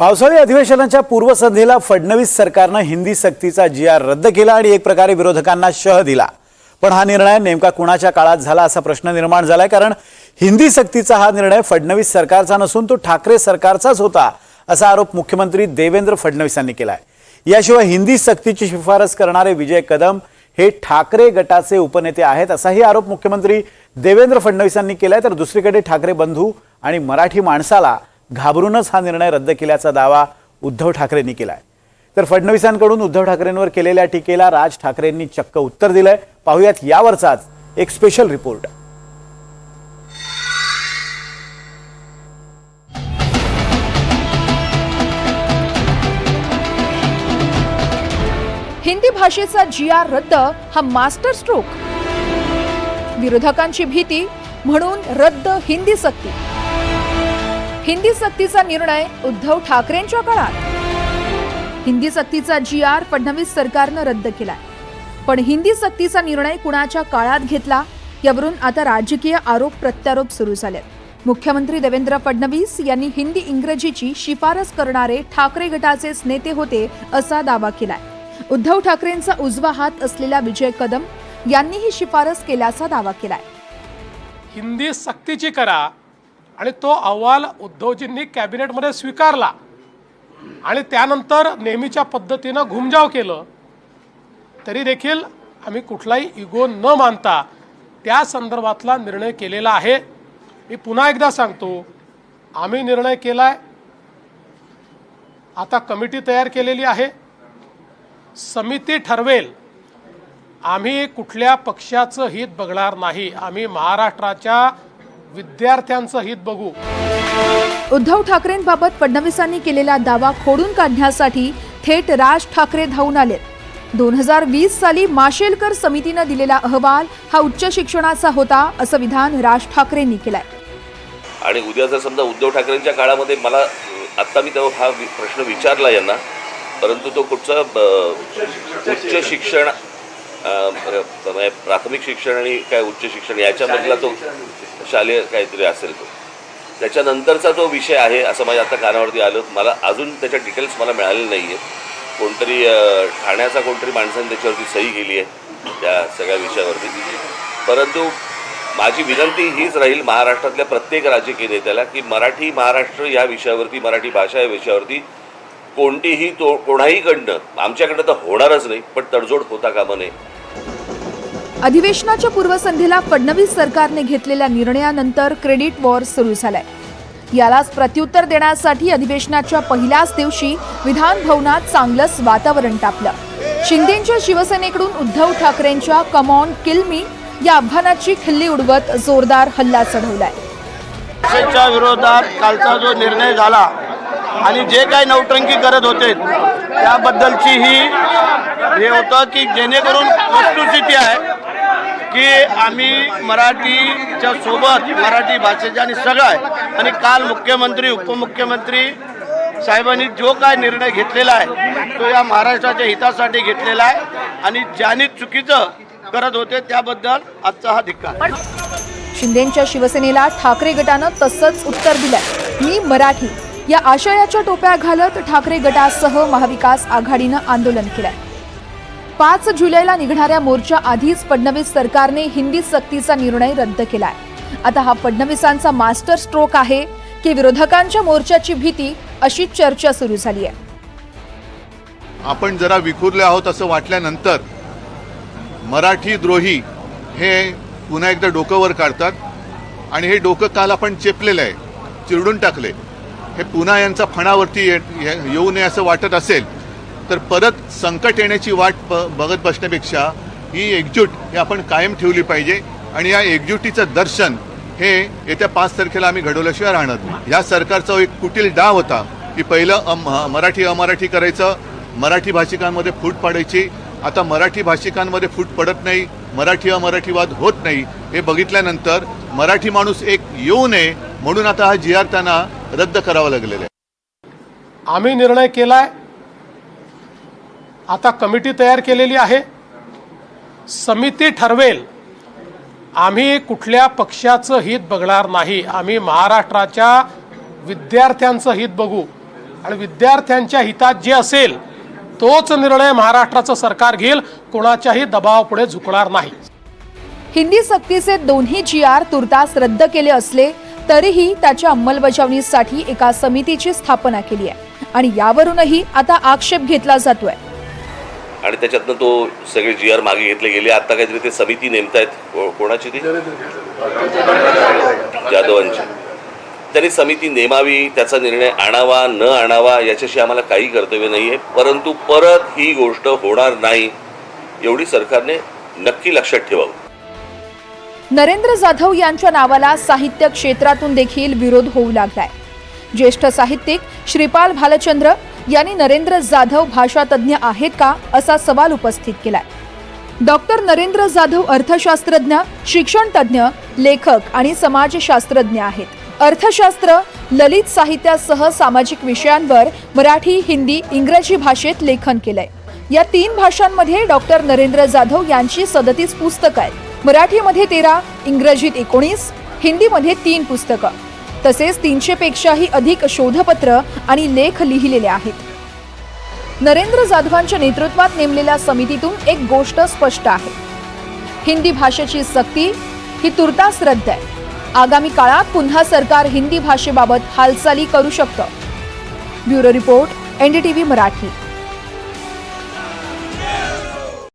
पावसाळी अधिवेशनाच्या पूर्वसंध्येला फडणवीस सरकारनं हिंदी सक्तीचा जी आर रद्द केला आणि एक प्रकारे विरोधकांना शह दिला. पण हा निर्णय नेमका कुणाच्या काळात झाला असा प्रश्न निर्माण झालाय कारण हिंदी सक्तीचा हा निर्णय फडणवीस सरकारचा नसून तो ठाकरे सरकारचाच होता असा आरोप मुख्यमंत्री देवेंद्र फडणवीसांनी केलाय. याशिवाय हिंदी सक्तीची शिफारस करणारे विजय कदम हे ठाकरे गटाचे उपनेते आहेत असाही आरोप मुख्यमंत्री देवेंद्र फडणवीसांनी केलाय. तर दुसरीकडे ठाकरे बंधू आणि मराठी माणसाला घाबरूनच हा निर्णय रद्द केल्याचा दावा उद्धव ठाकरेंनी केलाय. तर फडणवीसांकडून उद्धव ठाकरेंवर केलेल्या टीकेला राज ठाकरेंनी चक्क उत्तर दिलंय. पाहुयात यावरचाच एक स्पेशल रिपोर्ट हिंदी भाषेचा जी आर रद्द हा मास्टर स्ट्रोक विरोधकांची भीती म्हणून रद्द हिंदी सक्ती. हिंदी सक्तीचा निर्णय उद्धव ठाकरेंच्या काळात. हिंदी सक्तीचा जी आर फडणवीस सरकारनं रद्द केलाय. पण हिंदी सक्तीचा निर्णय कुणाच्या काळात घेतला यावरून आता राजकीय आरोप प्रत्यारोप सुरू झालेत. मुख्यमंत्री देवेंद्र फडणवीस यांनी हिंदी इंग्रजीची शिफारस करणारे ठाकरे गटाचेच नेते होते असा दावा केलाय. उद्धव ठाकरेंचा उजवा हात असलेल्या विजय कदम यांनी ही शिफारस केल्याचा दावा केलाय. हिंदी सक्तीची करा आणि तो अहवाल उद्धवजींनी कॅबिनेटमध्ये स्वीकारला. आणि त्यानंतर नेहमीच्या पद्धतीनं घुमजाव केलं. तरी देखील आम्ही कुठलाही इगो न मानता त्या संदर्भातला निर्णय केलेला आहे. मी पुन्हा एकदा सांगतो आम्ही निर्णय केलाय. आता कमिटी तयार केलेली आहे. समिती ठरवेल. आम्ही कुठल्या पक्षाचं हित बघणार नाही. आम्ही महाराष्ट्राच्या विद्यार्थ्यांचं हित बघू. उद्धव ठाकरेंबाबत फडणवीसांनी केलेला दावा खोडून काढण्यासाठी थेट राज ठाकरे धावून आलेत. दोन हजार वीस साली माशेलकर समितीनं दिलेला अहवाल हा उच्च शिक्षणाचा होता असं विधान राज ठाकरेंनी केलंय. आणि उद्या जर समजा उद्धव ठाकरेंच्या काळामध्ये मला आत्ता मी तेव्हा हा प्रश्न विचारला यांना परंतु तो कुठचा ब- उच्च शिक्षण प्राथमिक शिक्षण आणि काय उच्च शिक्षण याच्यामधला तो शालेय काहीतरी असेल तो. त्याच्यानंतरचा जो विषय आहे असं माझ्या आता कानावरती आलं. मला अजून त्याच्या डिटेल्स मला मिळालेले नाही आहेत कोणतरी ठाण्याचा कोणतरी माणसाने त्याच्यावरती सही केली आहे त्या सगळ्या विषयावरती. परंतु माझी विनंती हीच राहील महाराष्ट्रातल्या प्रत्येक राजकीय नेत्याला की मराठी महाराष्ट्र या विषयावरती मराठी भाषा या विषयावरती कोणतीही तो कोणाहीकडनं आमच्याकडनं तर होणारच नाही पण तडजोड होता कामा नये. अधिवेशनाच्या पूर्वसंध्येला फडणवीस सरकारने घेतलेल्या निर्णयानंतर क्रेडिट वॉर सुरू झालाय. यालाच प्रत्युत्तर देण्यासाठी अधिवेशनाच्या पहिल्याच दिवशी विधान भवनात चांगलंच वातावरण तापलं. शिंदेच्या शिवसेनेकडून उद्धव ठाकरेंच्या कमॉन किल मी या आव्हानाची खिल्ली उडवत जोरदार हल्ला चढवलाय. विरोधात कालचा जो निर्णय झाला आणि जे काही नौटंकी करत होते त्याबद्दलची ही हे होतं की जेणेकरून वस्तुस्थिती आहे की आम्ही मराठीच्या सोबत मराठी भाषेच्या आणि सगळं आहे. आणि काल मुख्यमंत्री उपमुख्यमंत्री साहेबांनी जो काय निर्णय घेतलेला आहे तो या महाराष्ट्राच्या हितासाठी घेतलेला आहे. आणि ज्यांनी चुकीचं करत होते त्याबद्दल आजचा हा धिक्कार. शिंदेच्या शिवसेनेला ठाकरे गटानं तसंच उत्तर दिलंय. मी मराठी. या आशयाच्या टोप्या घालत ठाकरे गटासह महाविकास आघाडीनं आंदोलन केलंय. पाच जुलैला निघणाऱ्या मोर्चा आधीच फडणवीस सरकारने हिंदी सक्तीचा निर्णय रद्द केलाय. आता हा फडणवीसांचा मास्टर स्ट्रोक आहे की विरोधकांच्या मोर्चाची भीती अशी चर्चा सुरू झाली आहे. आपण जरा विखुरले आहोत असं वाटल्यानंतर मराठी द्रोही हे पुन्हा एकदा डोकं वर काढतात आणि हे डोकं काल आपण चेपलेलं आहे चिरडून टाकले हे पुन्हा यांचा फणावरती ये- येऊ नये असं वाटत असेल तर परत संकट येण्याची वाट ब बघत बसण्यापेक्षा ही एकजूट ही आपण कायम ठेवली पाहिजे आणि या एकजुटीचं दर्शन हे येत्या पाच तारखेला आम्ही घडवल्याशिवाय राहणार नाही. या सरकारचा एक कुटील डाव होता की पहिलं अम मराठी अमराठी करायचं मराठी भाषिकांमध्ये फूट पाडायची. आता मराठी भाषिकांमध्ये फूट पडत नाही मराठी अमराठीवाद होत नाही. हे बघितल्यानंतर मराठी माणूस एक येऊ नये म्हणून आता हा जी आर त्यांना रद्द करावा लागलेला आहे. आम्ही निर्णय केलाय. आता कमिटी तयार केलेली आहे. समिती ठरवेल. आम्ही कुठल्या पक्षाचं हित बघणार नाही. आम्ही महाराष्ट्राच्या विद्यार्थ्यांचं हित बघू. आणि विद्यार्थ्यांच्या हितात जे असेल तोच निर्णय महाराष्ट्राचं सरकार घेईल. कोणाच्याही दबावापुढे झुकणार नाही. हिंदी सक्तीचे दोन्ही जी आर तुर्तास रद्द केले असले तरीही त्याच्या अंमलबजावणीसाठी एका समितीची स्थापना केली आहे. आणि यावरूनही आता आक्षेप घेतला जातोय. आणि त्याच्यातनं तो सगळे जी आर मागे घेतले गेले. आता काहीतरी ते समिती नेमतायत कोणाची ती? जाधवांची. त्यांनी समिती नेमावी त्याचा निर्णय आणावा न आणावा याच्याशी आम्हाला काही कर्तव्य नाही आहे परंतु परत ही गोष्ट होणार नाही एवढी सरकारने नक्की लक्षात ठेवावं. नरेंद्र जाधव यांच्या नावाला साहित्य क्षेत्रातून देखील विरोध होऊ लागलाय. ज्येष्ठ साहित्यिक श्रीपाल भालचंद्र यांनी नरेंद्र जाधव भाषातज्ञ आहेत का असा सवाल उपस्थित केलाय. डॉक्टर नरेंद्र जाधव अर्थशास्त्रज्ञ शिक्षणतज्ञ लेखक आणि समाजशास्त्रज्ञ आहेत. अर्थशास्त्र ललित साहित्यासह सामाजिक विषयांवर मराठी हिंदी इंग्रजी भाषेत लेखन केलंय. या तीन भाषांमध्ये डॉक्टर नरेंद्र जाधव यांची सदतीस पुस्तकं आहेत. मराठीमध्ये तेरा इंग्रजीत एकोणीस हिंदीमध्ये तीन पुस्तकं. तसेच तीनशेपेक्षाही अधिक शोधपत्र आणि लेख लिहिलेले आहेत. नरेंद्र जाधवांच्या नेतृत्वात नेमलेल्या समितीतून एक गोष्ट स्पष्ट आहे. हिंदी भाषेची सक्ती ही तुर्तास रद्द आहे. आगामी काळात पुन्हा सरकार हिंदी भाषेबाबत हालचाली करू शकतं. Bureau report NDTV Marathi.